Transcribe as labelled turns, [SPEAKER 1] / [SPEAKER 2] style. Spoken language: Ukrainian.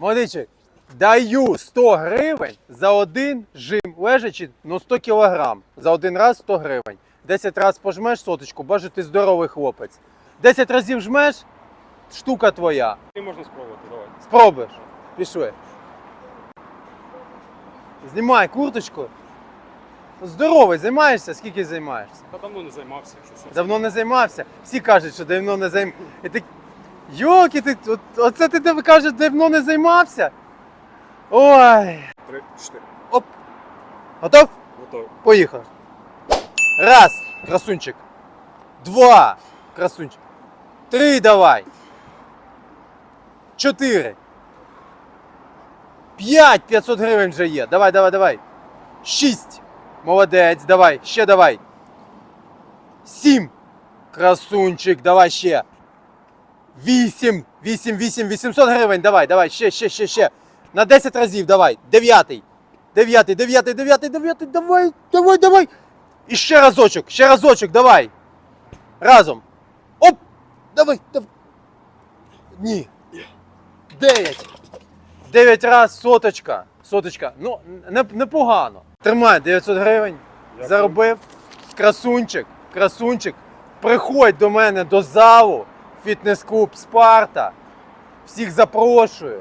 [SPEAKER 1] Молодичик, даю 100 гривень за один жим лежачи, ну 100 кілограм. За один раз 100 гривень. 10 разів пожмеш соточку, бачу, ти здоровий хлопець. 10 разів жмеш, штука твоя.
[SPEAKER 2] І можна спробувати, давай.
[SPEAKER 1] Спробуєш. Пішли. Знімай курточку. Здоровий, займаєшся? Скільки займаєшся?
[SPEAKER 2] Та давно не займався, якщо.
[SPEAKER 1] Давно не займався. Всі кажуть, що давно не займався. Йоки, ти, от, оце ти тебе кажеш, давно не займався? Ой.
[SPEAKER 2] Три, чотири.
[SPEAKER 1] Оп. Готов?
[SPEAKER 2] Готовий.
[SPEAKER 1] Поїхав. Раз, красунчик. Два, красунчик. Три давай. Чотири. П'ять 500 гривень вже є. Давай, давай, давай. Шість. Молодець, давай, ще давай. Сім. Красунчик, давай ще. Вісім. Вісім, вісім, 800 гривень. Давай, давай, ще, ще, ще, ще. На 10 разів давай. Дев'ятий. Дев'ятий, дев'ятий, дев'ятий, дев'ятий, давай, давай, давай. І ще разочок, ще разочок, давай. Разом. Оп! Давай, давай. Ні. Дев'ять. Дев'ять раз соточка. Соточка. Ну, не- непогано. Тримай 900 гривень. Заробив. Красунчик, красунчик. Приходь до мене до залу. Фітнес-клуб Спарта. Всіх запрошую.